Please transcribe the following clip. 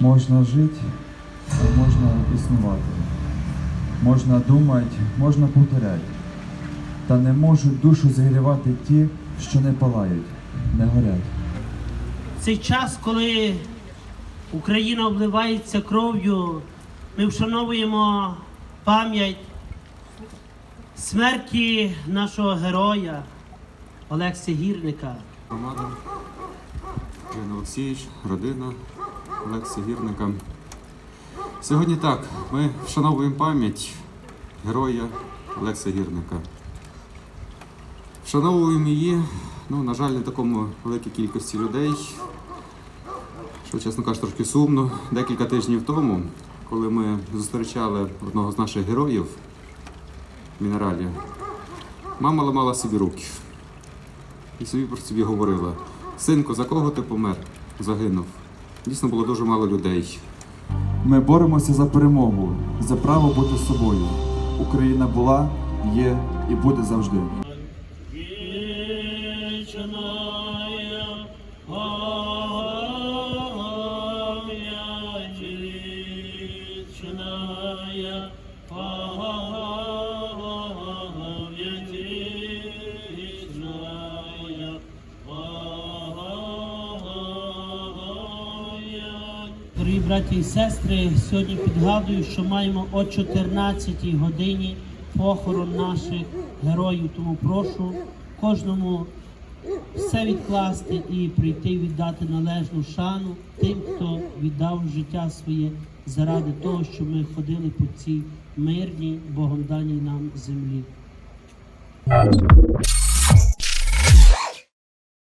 Можна жити, а можна існувати. Можна думати, можна повторяти. Та не можуть душу зігрівати ті, що не палають, не горять. Цей час, коли Україна обливається кров'ю, ми вшановуємо пам'ять смерті нашого героя Олекси Гірника. Ірина Олексійович, родина Олексі Гірника. Сьогодні так, ми вшановуємо пам'ять героя Олекса Гірника. Вшановуємо її, ну, на жаль, не такому великій кількості людей, що, чесно кажучи, трошки сумно. Декілька тижнів тому, коли ми зустрічали одного з наших героїв мінералі, мама ламала собі руки і собі про собі говорила: Синку, за кого ти помер? Загинув. Дійсно було дуже мало людей. Ми боремося за перемогу, за право бути собою. Україна була, є і буде завжди. Вечная Дорогі браті і сестри, сьогодні підгадую, що маємо о 14-й годині похорон наших героїв. Тому прошу кожному все відкласти і прийти віддати належну шану тим, хто віддав життя своє заради того, щоб ми ходили по цій мирній Богом даній нам землі.